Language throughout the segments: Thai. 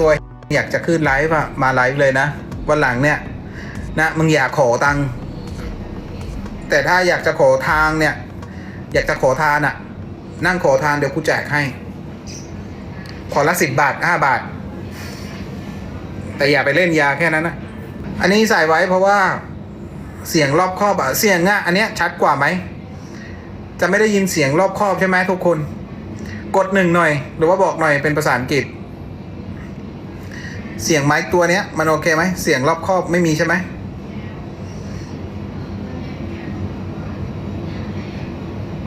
ตัวอยากจะขึ้นไลฟ์อะมาไลฟ์เลยนะวันหลังเนี่ย นะมึงอย่าขอตังค์แต่ถ้าอยากจะขอทางเนี่ย อยากจะขอทานอะนั่งขอทานเดี๋ยวกูแจกให้ ขอละสิบบาทห้าบาท แต่อย่าไปเล่นยาแค่นั้นนะอันนี้ใส่ไว้เพราะว่าเสียงรอบครอบอะเสียงอะอันเนี้ยชัดกว่าไหมจะไม่ได้ยินเสียงรอบครอบใช่ไหมทุกคน กดหนึ่งหน่อย หรือว่าบอกหน่อยเป็นภาษาอังกฤษ เสียงไม้ตัวเนี้ย มันโอเคไหม เสียงรอบครอบไม่มีใช่ไหม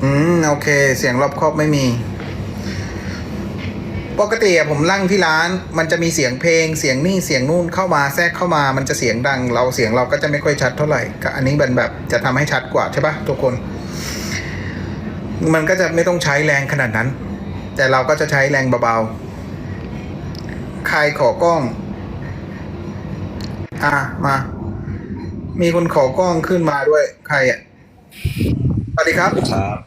อืม โอเค เสียงรอบครอบไม่มี ปกติผมลั่งที่ร้าน มันจะมีเสียงเพลง เสียงนี่เสียงนู่นเข้ามาแทรกเข้ามา มันจะเสียงดัง เราเสียงเราก็จะไม่ค่อยชัดเท่าไหร่ก็อันนี้มันแบบจะทำให้ชัดกว่าใช่ปะทุกคน มันก็จะไม่ต้องใช้แรงขนาดนั้น แต่เราก็จะใช้แรงเบาๆ ใครขอกล้อง อะมา มีคนขอกล้องขึ้นมาด้วย ใครอะสวัสดีครับ ครับ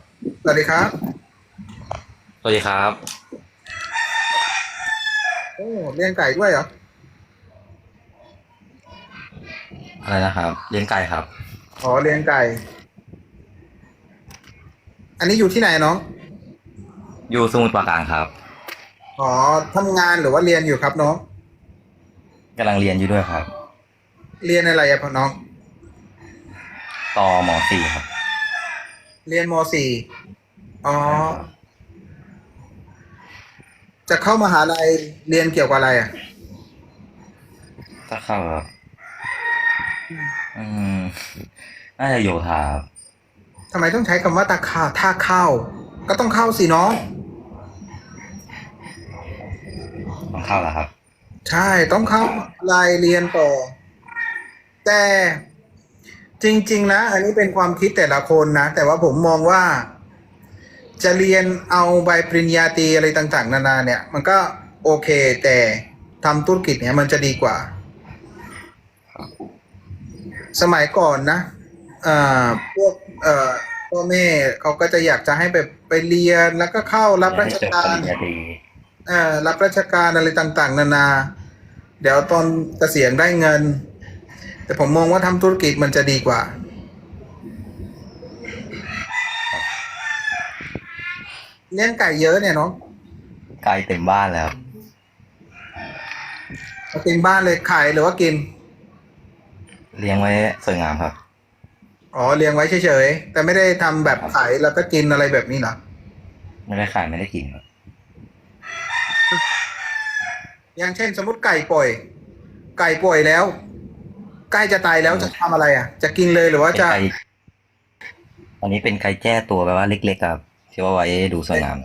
สวัสดีครับ สวัสดีครับ โอ้เลี้ยงไก่ด้วยเหรอ อะไรนะครับเลี้ยงไก่ครับ อ๋อเลี้ยงไก่ อันนี้อยู่ที่ไหนน้อง อยู่สมุทรปราการครับ อ๋อทำงานหรือว่าเรียนอยู่ครับน้อง กำลังเรียนอยู่ด้วยครับ เรียนอะไรอะพ่อน้อง ต่อมสี่ครับเรียนมสี่อ๋อ จะเข้ามหาลัยเรียนเกี่ยวกับอะไรอะถ้าเข้าครับอืมน่าจะโยธาครับทำไมต้องใช้คำว่าตาข่าท่าเข้า ก็ต้องเข้าสิน้อง ต้องเข้าแล้วครับ ใช่ต้องเข้าอะไรเรียนต่อ แต่จริง ๆ นะ อันนี้เป็นความคิดแต่ละคนนะ แต่ว่าผมมองว่า จะเรียนเอาใบปริญญาตรีอะไรต่าง ๆ นานา เนี่ย มันก็โอเค แต่ทำธุรกิจเนี่ยมันจะดีกว่า สมัยก่อนนะอ่าพวกเอ่อพ่อแม่เขาก็จะอยากจะให้แบบไปเรียนแล้วก็เข้ารับราชให้จบกาปรริญญาตรีเอ่อรับราชการอะไรต่างๆ นานา เดี๋ยวตอนเกษียณได้เงิน แต่ผมมองว่าทำธุรกิจมันจะดีกว่า เลี้ยงไก่เยอะเนี่ยเนาะไก่เต็มบ้านแล้วเอากินบ้านเลยขายหรือว่ากิน เลี้ยงไว้สวยงามครับ อ๋อเลี้ยงไว้เฉยๆแต่ไม่ได้ทำแบบขายแล้วก็กินอะไรแบบนี้เหรอไม่ได้ขายไม่ได้กินครับ อย่างเช่น สมมติไก่ปล่อยไก่ปล่อยแล้ว ใกล้จะตายแล้วจะทำอะไรอะ จะกินเลยหรือว่าเป็นจะไก่อันนี้เป็นไก่แจ้ตัวแบบว่าเล็กๆครับที่ว่าไว้ดูสวยงาม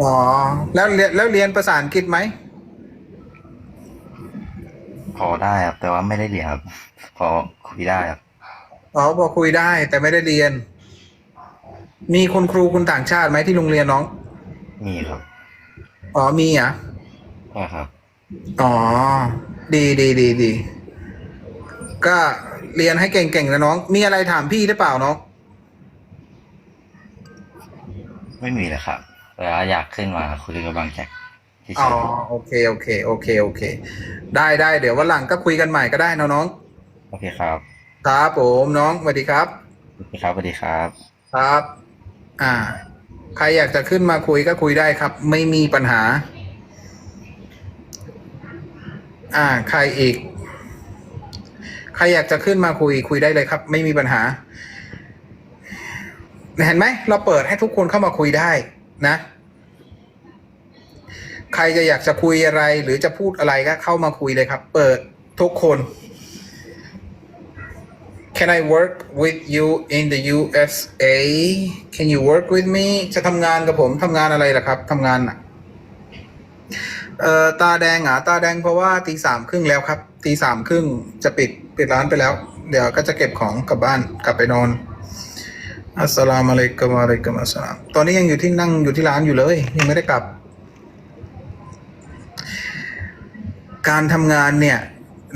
อ๋อ แล้วเรียนแล้วเรียนภาษาอังกฤษไหมพอได้ครับ แต่ว่าไม่ได้เรียนครับ พอคุยได้ครับอ๋อพอคุยได้แต่ไม่ได้เรียน มีคุณครูคุณต่างชาติไหมที่โรงเรียนน้อง มีครับ อ๋อมีอะใช่ครับอ๋อ ดีดีดีดีก็เรียนให้เก่งๆนะน้อง มีอะไรถามพี่หรือเปล่าน้องไม่มีเลยครับแต่ว่าอยากขึ้นมาคุยกับบางแจ็คที่อ๋อเชิญโอเคโอเค โอเคโอเค ได้ได้เดี๋ยววันหลังก็คุยกันใหม่ก็ได้นะน้องโอเคครับ ครับผมน้องสวัสดีครับโอเคครับสวัสดีครับ ครับ อ่า ใครอยากจะขึ้นมาคุยก็คุยได้ครับ ไม่มีปัญหา อ่า ใครอีก ใครอยากจะขึ้นมาคุยคุยได้เลยครับ ไม่มีปัญหา เห็นไหมเราเปิดให้ทุกคนเข้ามาคุยได้นะ ใครจะอยากจะคุยอะไร หรือจะพูดอะไรก็เข้ามาคุยเลยครับ เปิดทุกคน Can I work with you in the USA Can you work with me จะทำงานกับผมทำงานอะไรล่ะครับทำงานอะเอ่อตาแดงอะตาแดงเพราะว่าตีสามครึ่งแล้วครับตีสามครึ่งจะปิดปิดร้านไปแล้ว เดี๋ยวก็จะเก็บของกลับบ้านกลับไปนอนอัสสลามอะลัยกุมอะลัยกุมอัสลามตอนนี้ยังอยู่ที่นั่งอยู่ที่ร้านอยู่เลย ยังไม่ได้กลับ การทำงานเนี่ย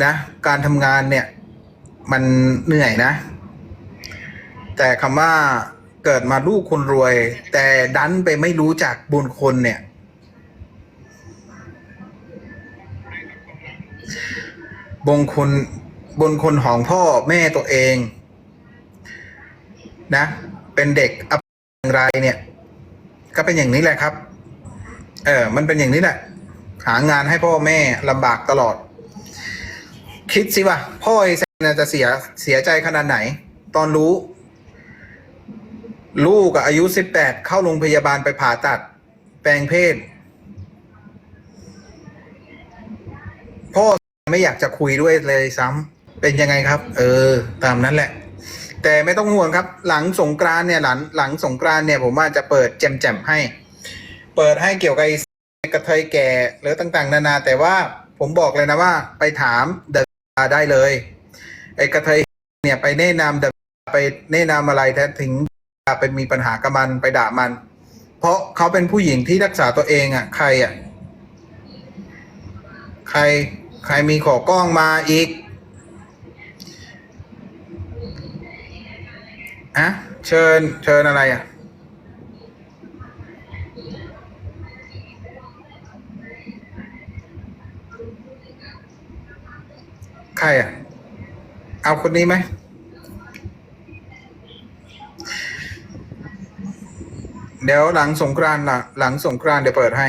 นะ การทำงานเนี่ย มันเหนื่อยนะ แต่คำว่าเกิดมาลูกคนรวย แต่ดันไปไม่รู้จักบุญคนเนี่ย บงคนบนคนของพ่อแม่ตัวเอง นะ เป็นเด็กอะไรเนี่ย ก็เป็นอย่างนี้แหละครับ เออ มันเป็นอย่างนี้แหละ หางานให้พ่อแม่ลำบากตลอด คิดสิว่าพ่อ นน่ะจะเสียเสียใจขนาดไหน ตอนรู้ ลูกอะอายุสิบแปดเข้าโรงพยาบาลไปผ่าตัด แปลงเพศ พ่อไม่อยากจะคุยด้วยเลยซ้ำเป็นยังไงครับ เออ ตามนั้นแหละ แต่ไม่ต้องห่วงครับ หลังสงกรานเนี่ยหลังหลังสงกรานเนี่ยผมว่าจะเปิดแจมๆให้ เปิดให้เกี่ยวกับกระเทยแก่หรือต่าง ๆ นานา แต่ว่าผมบอกเลยนะว่า ไปถามเดอะได้เลย ไอ้กระเทยเนี่ยไปแนะนำเดอะไปแนะนำอะไรแท้ถึงไปมีปัญหากับมันไปด่ามัน เพราะเขาเป็นผู้หญิงที่รักษาตัวเองอะ ใครอะ ใครใครมีขอกล้องมาอีกอะเชิญเชิญอะไรอะ ใครอะ เอาคนนี้ไหมเดี๋ยวหลังสงกรานต์ล่ะ หลังสงกรานต์เดี๋ยวเปิดให้